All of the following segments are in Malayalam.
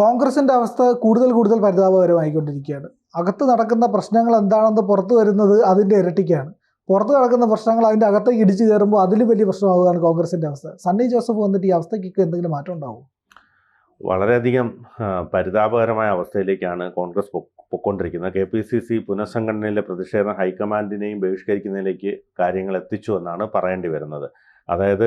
കോൺഗ്രസിന്റെ അവസ്ഥ കൂടുതൽ കൂടുതൽ പരിതാപകരമായിക്കൊണ്ടിരിക്കുകയാണ്. അകത്ത് നടക്കുന്ന പ്രശ്നങ്ങൾ എന്താണെന്ന് പുറത്തു വരുന്നത് അതിന്റെ ഇരട്ടിക്കാണ്. പുറത്ത് നടക്കുന്ന പ്രശ്നങ്ങൾ അതിന്റെ അകത്തേക്ക് ഇടിച്ചു കയറുമ്പോൾ അതിൽ വലിയ പ്രശ്നമാവുകയാണ് കോൺഗ്രസിന്റെ അവസ്ഥ. സണ്ണി ജോസഫ് വന്നിട്ട് ഈ അവസ്ഥയ്ക്കൊക്കെ എന്തെങ്കിലും മാറ്റം ഉണ്ടാവും? വളരെയധികം പരിതാപകരമായ അവസ്ഥയിലേക്കാണ് കോൺഗ്രസ് പൊക്കൊണ്ടിരിക്കുന്നത്. കെ പി സി സി പുനഃസംഘടനയിലെ പ്രതിഷേധം ഹൈക്കമാൻഡിനെയും ബഹിഷ്കരിക്കുന്നതിലേക്ക് കാര്യങ്ങൾ എത്തിച്ചു എന്നാണ് പറയേണ്ടി വരുന്നത്. അതായത്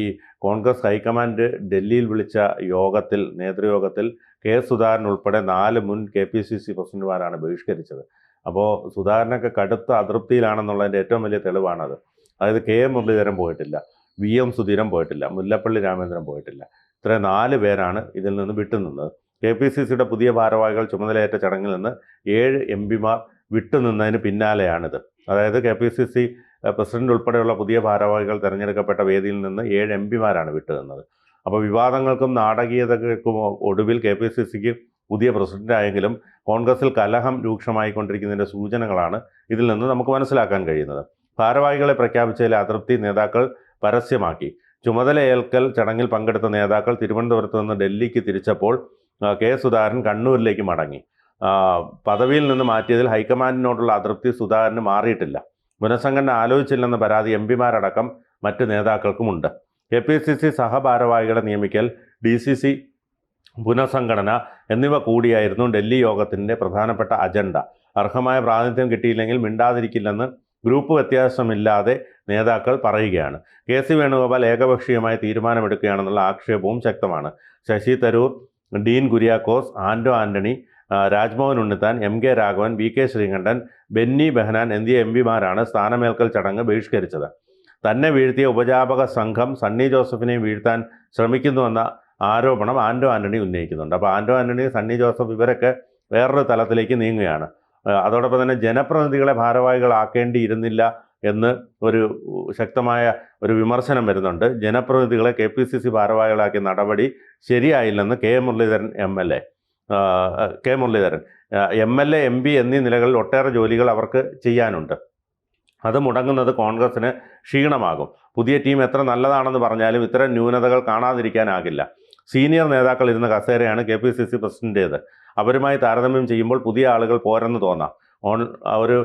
ഈ കോൺഗ്രസ് ഹൈക്കമാൻഡ് ഡൽഹിയിൽ വിളിച്ച യോഗത്തിൽ നേതൃയോഗത്തിൽ കെ സുധാകരൻ ഉൾപ്പെടെ നാല് മുൻ കെ പി സി സി പ്രസിഡന്റുമാരാണ് ബഹിഷ്കരിച്ചത്. അപ്പോൾ സുധാകരനൊക്കെ കടുത്ത അതൃപ്തിയിലാണെന്നുള്ളതിന്റെ ഏറ്റവും വലിയ തെളിവാണത്. അതായത് കെ എം മുരളീധരൻ പോയിട്ടില്ല വി എം സുധീരൻ പോയിട്ടില്ല മുല്ലപ്പള്ളി രാമചന്ദ്രൻ പോയിട്ടില്ല. ഇത്ര നാല് പേരാണ് ഇതിൽ നിന്ന് വിട്ടുനിന്നത്. കെ പി സി സിയുടെ പുതിയ ഭാരവാഹികൾ ചുമതലയേറ്റ ചടങ്ങിൽ നിന്ന് ഏഴ് എം പിമാർ വിട്ടുനിന്നതിന് പിന്നാലെയാണിത്. അതായത് K P C C president ഉൾപ്പെടെയുള്ള പുതിയ ഭാരവാഹികൾ തിരഞ്ഞെടുക്കപ്പെട്ട വേദിയിൽ നിന്ന് ഏഴ് എം പിമാരാണ് വിട്ടുനിന്നത്. അപ്പോൾ വിവാദങ്ങൾക്കും നാടകീയതകൾക്കും ഒടുവിൽ കെ പി സി സിക്ക് പുതിയ പ്രസിഡന്റായെങ്കിലും കോൺഗ്രസിൽ കലഹം രൂക്ഷമായിക്കൊണ്ടിരിക്കുന്നതിന്റെ സൂചനകളാണ് ഇതിൽ നിന്ന് നമുക്ക് മനസ്സിലാക്കാൻ കഴിയുന്നത്. ഭാരവാഹികളെ പ്രഖ്യാപിച്ചതിലെ അതൃപ്തി നേതാക്കൾ പരസ്യമാക്കി. ചുമതലയേൽക്കൽ ചടങ്ങിൽ പങ്കെടുത്ത നേതാക്കൾ തിരുവനന്തപുരത്ത് നിന്ന് ഡൽഹിക്ക് തിരിച്ചപ്പോൾ കെ സുധാകരൻ കണ്ണൂരിലേക്ക് മടങ്ങി. പദവിയിൽ നിന്ന് മാറ്റിയതിൽ ഹൈക്കമാൻഡിനോടുള്ള അതൃപ്തി സുധാകരന് മാറിയിട്ടില്ല. പുനഃസംഘടന ആലോചിച്ചില്ലെന്ന പരാതി എം പിമാരടക്കം മറ്റ് നേതാക്കൾക്കുമുണ്ട്. കെ പി സി സി സഹഭാരവാഹികളെ നിയമിക്കൽ ഡി സി സി പുനഃസംഘടന എന്നിവ കൂടിയായിരുന്നു ഡൽഹി യോഗത്തിന്റെ പ്രധാനപ്പെട്ട അജണ്ട. അർഹമായ പ്രാതിനിധ്യം കിട്ടിയില്ലെങ്കിൽ മിണ്ടാതിരിക്കില്ലെന്ന് ഗ്രൂപ്പ് വ്യത്യാസമില്ലാതെ നേതാക്കൾ പറയുകയാണ്. കെ സി വേണുഗോപാൽ ഏകപക്ഷീയമായി തീരുമാനമെടുക്കുകയാണെന്നുള്ള ആക്ഷേപവും ശക്തമാണ്. ശശി തരൂർ ഡീൻ കുര്യാക്കോസ് ആൻഡോ ആന്റണി ആ, Rajmohan Unnithan M K Raghavan V K Sreekandan Benny Behanan എന്നീ എം പിമാരാണ് സ്ഥാനമേൽക്കൽ ചടങ്ങ് ബഹിഷ്കരിച്ചത്. തന്നെ വീഴ്ത്തിയ ഉപജാപക സംഘം സണ്ണി ജോസഫിനെ വീഴ്ത്താൻ ശ്രമിക്കുന്നുവെന്ന ആരോപണം ആൻഡോ ആന്റണി ഉന്നയിക്കുന്നുണ്ട്. അപ്പോൾ ആൻഡോ ആന്റണി സണ്ണി ജോസഫ് ഇവരൊക്കെ വേറൊരു തലത്തിലേക്ക് നീങ്ങുകയാണ്. അതോടൊപ്പം തന്നെ ജനപ്രതിനിധികളെ ഭാരവാഹികളാക്കേണ്ടിയിരുന്നില്ല എന്ന് ഒരു ശക്തമായ ഒരു വിമർശനം വരുന്നുണ്ട്. ജനപ്രതിനിധികളെ കെ പി സി സി ഭാരവാഹികളാക്കിയ നടപടി ശരിയായില്ലെന്ന് K Muraleedharan M L A K Muraleedharan. M L A M P എന്നീ നിലകളിൽ ഒട്ടേറെ ജോലികൾ അവർക്ക് ചെയ്യാനുണ്ട്. അത് മുടങ്ങുന്നത് കോൺഗ്രസിന് ക്ഷീണമാകും. പുതിയ ടീം എത്ര നല്ലതാണെന്ന് പറഞ്ഞാലും ഇത്തരം ന്യൂനതകൾ കാണാതിരിക്കാനാകില്ല. സീനിയർ നേതാക്കൾ ഇരുന്ന കസേരയാണ് കെ പി സി സി പ്രസിഡന്റേത് അവരുമായി താരതമ്യം ചെയ്യുമ്പോൾ പുതിയ ആളുകൾ പോരെന്ന് തോന്നാം. ഓൺ ഒരു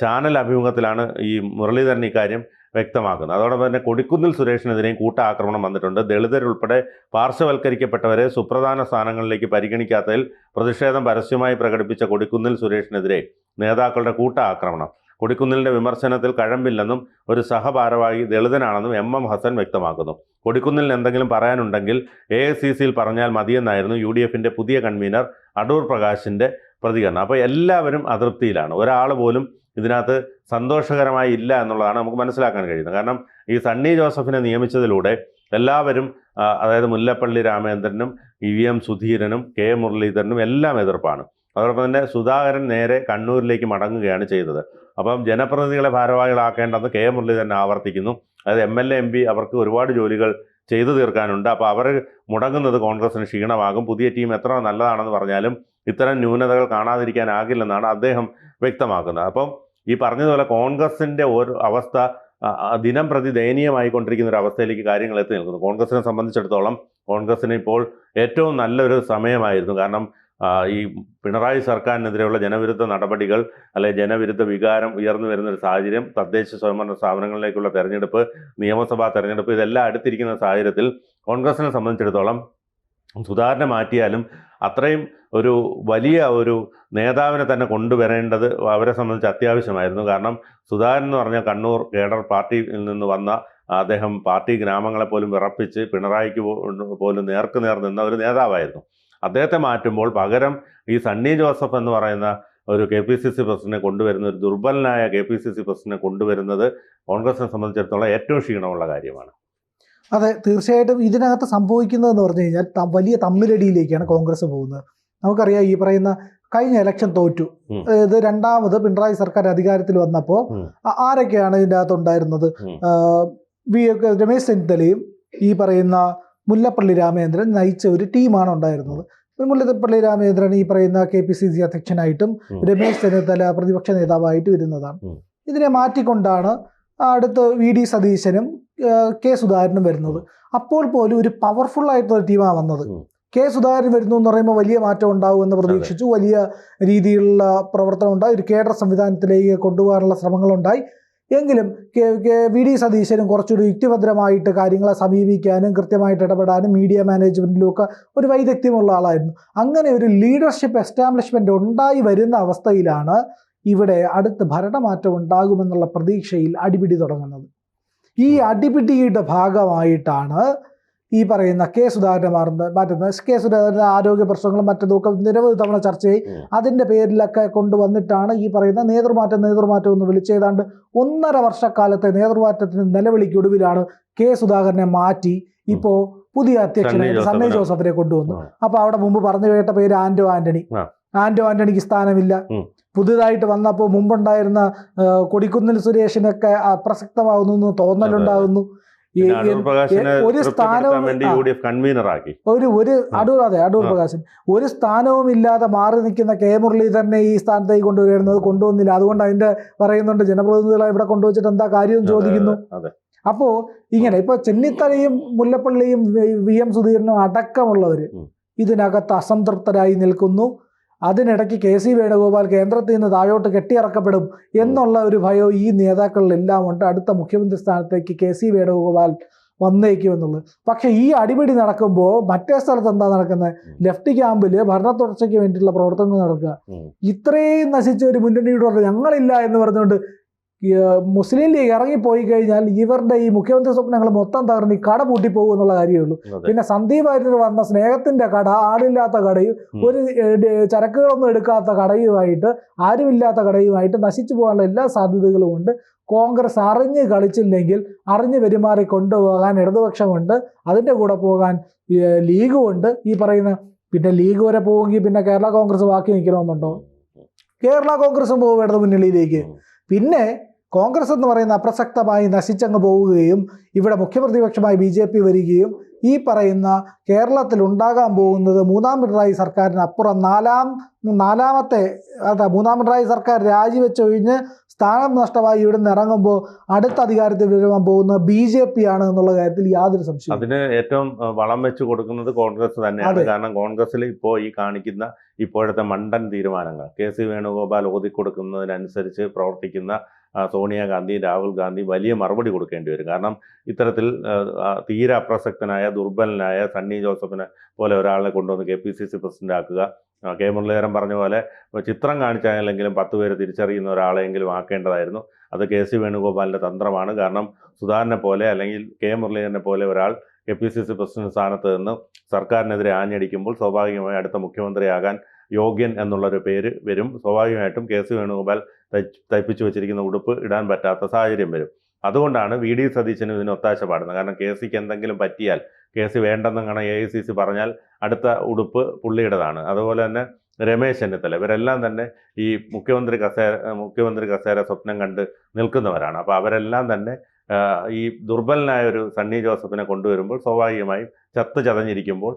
ചാനൽ അഭിമുഖത്തിലാണ് ഈ മുരളീധരൻ ഇക്കാര്യം വ്യക്തമാക്കുന്നത് അതോടൊപ്പം തന്നെ കൊടിക്കുന്നിൽ സുരേഷിനെതിരെയും കൂട്ടാക്രമണം വന്നിട്ടുണ്ട്. ദളിതരുൾപ്പെടെ പാർശ്വവൽക്കരിക്കപ്പെട്ടവരെ സുപ്രധാന സ്ഥാനങ്ങളിലേക്ക് പരിഗണിക്കാത്തതിൽ പ്രതിഷേധം പരസ്യമായി പ്രകടിപ്പിച്ച കൊടിക്കുന്നിൽ സുരേഷിനെതിരെ നേതാക്കളുടെ കൂട്ടാക്രമണം. കൊടിക്കുന്നിലിന്റെ വിമർശനത്തിൽ കഴമ്പില്ലെന്നും ഒരു സഹഭാരവാഹി ദളിതനാണെന്നും എം എം ഹസൻ വ്യക്തമാക്കുന്നു. കൊടിക്കുന്നിലിന് എന്തെങ്കിലും പറയാനുണ്ടെങ്കിൽ എ സി സിയിൽ പറഞ്ഞാൽ മതിയെന്നായിരുന്നു യു ഡി എഫിന്റെ പുതിയ കൺവീനർ അടൂർ പ്രകാശിന്റെ പ്രതികരണം. അപ്പോൾ എല്ലാവരും അതൃപ്തിയിലാണ്. ഒരാൾ പോലും ഇതിനകത്ത് സന്തോഷകരമായി ഇല്ല എന്നുള്ളതാണ് നമുക്ക് മനസ്സിലാക്കാൻ കഴിയുന്നത്. കാരണം ഈ സണ്ണി ജോസഫിനെ നിയമിച്ചതിലൂടെ എല്ലാവരും അതായത് മുല്ലപ്പള്ളി രാമേന്ദ്രനും ഇ വി എം സുധീരനും കെ മുരളീധരനും എല്ലാം എതിർപ്പാണ്. അതോടൊപ്പം തന്നെ സുധാകരൻ നേരെ കണ്ണൂരിലേക്ക് മടങ്ങുകയാണ് ചെയ്തത്. അപ്പം ജനപ്രതിനിധികളെ ഭാരവാഹികളാക്കേണ്ടെന്ന് കെ മുരളീധരൻ ആവർത്തിക്കുന്നു. അതായത് M L A M P അവർക്ക് ഒരുപാട് ജോലികൾ ചെയ്തു തീർക്കാനുണ്ട്. അപ്പോൾ അവർ മുടങ്ങുന്നത് കോൺഗ്രസിന് ക്ഷീണമാകും. പുതിയ ടീം എത്ര നല്ലതാണെന്ന് പറഞ്ഞാലും ഇത്തരം ന്യൂനതകൾ കാണാതിരിക്കാനാകില്ലെന്നാണ് അദ്ദേഹം വ്യക്തമാക്കുന്നത്. അപ്പം ഈ പറഞ്ഞതുപോലെ കോൺഗ്രസിന്റെ ഒരു അവസ്ഥ ദിനം പ്രതി ദയനീയമായിക്കൊണ്ടിരിക്കുന്ന ഒരു അവസ്ഥയിലേക്ക് കാര്യങ്ങൾ എത്തി നിൽക്കുന്നു. കോൺഗ്രസിനെ സംബന്ധിച്ചിടത്തോളം കോൺഗ്രസിന് ഇപ്പോൾ ഏറ്റവും നല്ലൊരു സമയമായിരുന്നു. കാരണം ഈ പിണറായി സർക്കാരിനെതിരെയുള്ള ജനവിരുദ്ധ നടപടികൾ അല്ലെ ജനവിരുദ്ധ വികാരം ഉയർന്നു വരുന്ന ഒരു സാഹചര്യം തദ്ദേശ സ്വയംഭരണ സ്ഥാപനങ്ങളിലേക്കുള്ള തെരഞ്ഞെടുപ്പ് നിയമസഭാ തെരഞ്ഞെടുപ്പ് ഇതെല്ലാം അടുത്തിരിക്കുന്ന സാഹചര്യത്തിൽ കോൺഗ്രസിനെ സംബന്ധിച്ചിടത്തോളം സുധാകരനെ മാറ്റിയാലും അത്രയും ഒരു വലിയ ഒരു നേതാവിനെ തന്നെ കൊണ്ടുവരേണ്ടത് അവരെ സംബന്ധിച്ച് അത്യാവശ്യമായിരുന്നു. കാരണം സുധാകരൻ എന്ന് പറഞ്ഞാൽ കണ്ണൂർ കേഡർ പാർട്ടിയിൽ നിന്ന് വന്ന അദ്ദേഹം പാർട്ടി ഗ്രാമങ്ങളെ പോലും വിറപ്പിച്ച് പിണറായിക്ക് പോലും നേർക്ക് നേർ നിന്ന ഒരു നേതാവായിരുന്നു. അദ്ദേഹത്തെ മാറ്റുമ്പോൾ പകരം ഈ സണ്ണി ജോസഫ് എന്ന് പറയുന്ന ഒരു കെ പി സി സി പ്രസിഡന്റിനെ കൊണ്ടുവരുന്ന ഒരു ദുർബലനായ കെ പി സി സി പ്രസിഡന്റിനെ കൊണ്ടുവരുന്നത് കോൺഗ്രസിനെ സംബന്ധിച്ചിടത്തോളം ഏറ്റവും ക്ഷീണമുള്ള കാര്യമാണ്. അതെ തീർച്ചയായിട്ടും ഇതിനകത്ത് സംഭവിക്കുന്നതെന്ന് പറഞ്ഞു കഴിഞ്ഞാൽ വലിയ തമ്മിലടിയിലേക്കാണ് കോൺഗ്രസ് പോകുന്നത്. നമുക്കറിയാം ഈ പറയുന്ന കഴിഞ്ഞ ഇലക്ഷൻ തോറ്റു. ഇത് രണ്ടാമത് പിണറായി സർക്കാർ അധികാരത്തിൽ വന്നപ്പോൾ ആരൊക്കെയാണ് ഇതിന്റെ അകത്ത് ഉണ്ടായിരുന്നത് വി രമേശ് ചെന്നിത്തലയും ഈ പറയുന്ന മുല്ലപ്പള്ളി രാമചന്ദ്രൻ നയിച്ച ഒരു ടീമാണ് ഉണ്ടായിരുന്നത്. മുല്ലപ്പള്ളി രാമചന്ദ്രൻ ഈ പറയുന്ന കെ പി സി സി അധ്യക്ഷനായിട്ടും. രമേശ് ചെന്നിത്തല പ്രതിപക്ഷ നേതാവായിട്ട് വരുന്നതാണ്. ഇതിനെ മാറ്റിക്കൊണ്ടാണ് അടുത്ത് വി ഡി സതീശനും കെ സുധാകരനും വരുന്നത്. അപ്പോൾ പോലും ഒരു പവർഫുൾ ആയിട്ടുള്ള ടീമാണ് വന്നത്. കെ സുധാകരൻ വരുന്നു എന്ന് പറയുമ്പോൾ വലിയ മാറ്റം ഉണ്ടാവും എന്ന് പ്രതീക്ഷിച്ചു. വലിയ രീതിയിലുള്ള പ്രവർത്തനം ഉണ്ടായി. ഒരു കേഡർ സംവിധാനത്തിലേക്ക് കൊണ്ടുപോകാനുള്ള ശ്രമങ്ങളുണ്ടായി എങ്കിലും വി ഡി സതീശനും കുറച്ചുകൂടി യുക്തിഭദ്രമായിട്ട് കാര്യങ്ങളെ സമീപിക്കാനും കൃത്യമായിട്ട് ഇടപെടാനും മീഡിയ മാനേജ്മെന്റിലും ഒക്കെ ഒരു വൈദഗ്ധ്യമുള്ള ആളായിരുന്നു. അങ്ങനെ ഒരു ലീഡർഷിപ്പ് എസ്റ്റാബ്ലിഷ്മെന്റ് ഉണ്ടായി വരുന്ന അവസ്ഥയിലാണ് ഇവിടെ അടുത്ത് ഭരണമാറ്റം ഉണ്ടാകുമെന്നുള്ള പ്രതീക്ഷയിൽ അടിപിടി തുടങ്ങുന്നത്. ഈ അടിപിടിയുടെ ഭാഗമായിട്ടാണ് ഈ പറയുന്ന കെ സുധാകരനെ മാറുന്നത് മാറ്റുന്നത് കെ സുധാകരന്റെ ആരോഗ്യ പ്രശ്നങ്ങളും മറ്റതൊക്കെ നിരവധി തവണ ചർച്ച ചെയ്യും അതിന്റെ പേരിലൊക്കെ കൊണ്ടുവന്നിട്ടാണ് ഈ പറയുന്ന നേതൃമാറ്റം നേതൃമാറ്റം എന്ന് വിളിച്ചേതാണ്ട് ഒന്നര വർഷക്കാലത്തെ നേതൃമാറ്റത്തിന് നിലവിളിക്കൊടുവിലാണ് കെ സുധാകരനെ മാറ്റി ഇപ്പോൾ പുതിയ അധ്യക്ഷനായിട്ട് സണ്ണി ജോസഫിനെ. കൊണ്ടുവന്നു അപ്പോൾ അപ്പൊ അവിടെ മുമ്പ് പറഞ്ഞു കേട്ട പേര് ആന്റോ ആന്റണി. ആന്റോ ആന്റണിക്ക് സ്ഥാനമില്ല. പുതുതായിട്ട് വന്നപ്പോൾ മുമ്പുണ്ടായിരുന്ന കൊടിക്കുന്നിൽ സുരേഷിനൊക്കെ അപ്രസക്തമാകുന്നു എന്ന് തോന്നലുണ്ടാകുന്നു ഒരു സ്ഥാനവും ഒരു ഒരു. അടൂർ അതെ അടൂർ പ്രകാശൻ. ഒരു സ്ഥാനവും ഇല്ലാതെ മാറി നിൽക്കുന്ന കെ മുരളി തന്നെ ഈ സ്ഥാനത്തേക്ക് കൊണ്ടുവരുന്നത് കൊണ്ടുവന്നില്ല. അതുകൊണ്ട് അതിന്റെ പറയുന്നുണ്ട് ജനപ്രതിനിധികളെ ഇവിടെ കൊണ്ടുവച്ചിട്ട് എന്താ കാര്യം ചോദിക്കുന്നു. അപ്പോ ഇങ്ങനെ ഇപ്പൊ ചെന്നിത്തലയും മുല്ലപ്പള്ളിയും വി- എം സുധീരനും അടക്കമുള്ളവര്. ഇതിനകത്ത് അസംതൃപ്തരായി നിൽക്കുന്നു. അതിനിടയ്ക്ക് കെ സി വേണുഗോപാൽ കേന്ദ്രത്തിൽ നിന്ന് താഴോട്ട് കെട്ടിയിറക്കപ്പെടും എന്നുള്ള ഒരു ഭയവും ഈ നേതാക്കളിലെല്ലാം ഉണ്ട് അടുത്ത മുഖ്യമന്ത്രി സ്ഥാനത്തേക്ക് കെ സി വേണുഗോപാൽ വന്നേക്കുമെന്നുള്ളത് പക്ഷെ ഈ അടിപിടി നടക്കുമ്പോൾ മറ്റേ സ്ഥലത്ത് എന്താ നടക്കുന്നത്. ലെഫ്റ്റ് ക്യാമ്പിൽ ഭരണ തുടർച്ചയ്ക്ക് വേണ്ടിയിട്ടുള്ള പ്രവർത്തനങ്ങൾ നടക്കുക. ഇത്രയും നശിച്ച ഒരു മുന്നണിയുടെ ഞങ്ങളില്ല എന്ന് പറഞ്ഞുകൊണ്ട് മുസ്ലിം ലീഗ് ഇറങ്ങിപ്പോയി കഴിഞ്ഞാൽ ഇവരുടെ ഈ മുഖ്യമന്ത്രി സ്വപ്നങ്ങൾ മൊത്തം തകർന്ന് ഈ കട പൂട്ടിപ്പോകും എന്നുള്ള കാര്യമേ ഉള്ളൂ. പിന്നെ സന്ദീപ് വാര്യർ വന്ന സ്നേഹത്തിന്റെ കട ആളില്ലാത്ത കടയും ഒരു ചരക്കുകളൊന്നും എടുക്കാത്ത കടയുമായിട്ട് ആരുമില്ലാത്ത കടയുമായിട്ട് നശിച്ചു പോകാനുള്ള എല്ലാ സാധ്യതകളും ഉണ്ട്. കോൺഗ്രസ് അറിഞ്ഞ് കളിച്ചില്ലെങ്കിൽ അറിഞ്ഞ് പെരുമാറി കൊണ്ടുപോകാൻ ഇടതുപക്ഷമുണ്ട്. അതിന്റെ കൂടെ പോകാൻ ലീഗുമുണ്ട് ഈ പറയുന്ന പിന്നെ ലീഗ് വരെ പോവുമെങ്കിൽ പിന്നെ കേരള കോൺഗ്രസ് ബാക്കി നിൽക്കണമെന്നുണ്ടോ? കേരള കോൺഗ്രസും പോകും ഇടതു മുന്നണിയിലേക്ക്. പിന്നെ കോൺഗ്രസ് എന്ന് പറയുന്ന അപ്രസക്തമായി നശിച്ചങ്ങ് പോവുകയും ഇവിടെ മുഖ്യപ്രതിപക്ഷമായി ബി ജെ പി വരികയും ഈ പറയുന്ന കേരളത്തിൽ ഉണ്ടാകാൻ പോകുന്നത് മൂന്നാം പിണറായി സർക്കാരിന് അപ്പുറം നാലാം നാലാമത്തെ അതാ മൂന്നാം പിണറായി സർക്കാർ രാജിവെച്ചൊഴിഞ്ഞ് സ്ഥാനം നഷ്ടമായി ഇവിടെ നിന്ന് ഇറങ്ങുമ്പോൾ അടുത്ത അധികാരത്തിൽ വരുവാൻ പോകുന്ന ബി ജെ പി ആണ് എന്നുള്ള കാര്യത്തിൽ യാതൊരു സംശയം അതിന് ഏറ്റവും വളം വെച്ച് കൊടുക്കുന്നത് കോൺഗ്രസ് തന്നെയാണ്. കാരണം കോൺഗ്രസിൽ ഇപ്പോൾ ഈ കാണിക്കുന്ന ഇപ്പോഴത്തെ മണ്ടൻ തീരുമാനങ്ങൾ കെ സി വേണുഗോപാൽ ഓതിക്കൊടുക്കുന്നതിനനുസരിച്ച് പ്രവർത്തിക്കുന്ന സോണിയാഗാന്ധി രാഹുൽ ഗാന്ധി വലിയ മറുപടി കൊടുക്കേണ്ടി വരും. കാരണം ഇത്തരത്തിൽ തീരെ അപ്രസക്തനായ ദുർബലനായ സണ്ണി ജോസഫിനെ പോലെ ഒരാളെ കൊണ്ടുവന്ന് K P C C president ആക്കുക കെ. മുരളീധരൻ പറഞ്ഞ പോലെ ചിത്രം കാണിച്ചായാലെങ്കിലും പത്ത് പേര് തിരിച്ചറിയുന്ന ഒരാളെങ്കിലും ആക്കേണ്ടതായിരുന്നു. അത് കെ. സി. വേണുഗോപാലിന്റെ തന്ത്രമാണ്. കാരണം സുധാകരനെ പോലെ അല്ലെങ്കിൽ കെ. മുരളീധരനെ പോലെ ഒരാൾ K. P. C. C president സ്ഥാനത്ത് നിന്ന് സർക്കാരിനെതിരെ ആഞ്ഞടിക്കുമ്പോൾ സ്വാഭാവികമായി അടുത്ത മുഖ്യമന്ത്രിയാകാൻ യോഗ്യൻ എന്നുള്ളൊരു പേര് വരും. സ്വാഭാവികമായിട്ടും കെ. സി. വേണുഗോപാൽ തയ്പ്പിച്ചു വെച്ചിരിക്കുന്ന ഉടുപ്പ് ഇടാൻ പറ്റാത്ത സാഹചര്യം വരും. അതുകൊണ്ടാണ് വി. ഡി. സതീശനും ഇതിന് ഒത്താശ പാടുന്നത്. കാരണം കെ. സിക്ക് എന്തെങ്കിലും പറ്റിയാൽ കെ സി വേണ്ടെന്നങ്ങനെ എ ഐ സി സി പറഞ്ഞാൽ അടുത്ത ഉടുപ്പ് പുള്ളിയുടേതാണ്. അതുപോലെ തന്നെ രമേശ് ചെന്നിത്തല ഇവരെല്ലാം തന്നെ ഈ മുഖ്യമന്ത്രി കസേര മുഖ്യമന്ത്രി കസേര സ്വപ്നം കണ്ട് നിൽക്കുന്നവരാണ്. അപ്പോൾ അവരെല്ലാം തന്നെ ഈ ദുർബലനായ ഒരു സണ്ണി ജോസഫിനെ കൊണ്ടുവരുമ്പോൾ സ്വാഭാവികമായും ചത്ത് ചതഞ്ഞിരിക്കുമ്പോൾ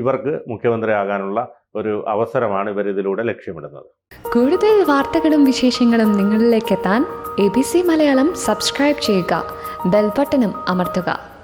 ഇവർക്ക് മുഖ്യമന്ത്രി ആകാനുള്ള ഒരു അവസരമാണ് ഇവർ ഇതിലൂടെ ലക്ഷ്യമിടുന്നത്. കൂടുതൽ വാർത്തകളും വിശേഷങ്ങളും നിങ്ങളിലേക്ക് എത്താൻ A B C Malayalam subscribe ചെയ്യുക. ബെൽബട്ടനും അമർത്തുക.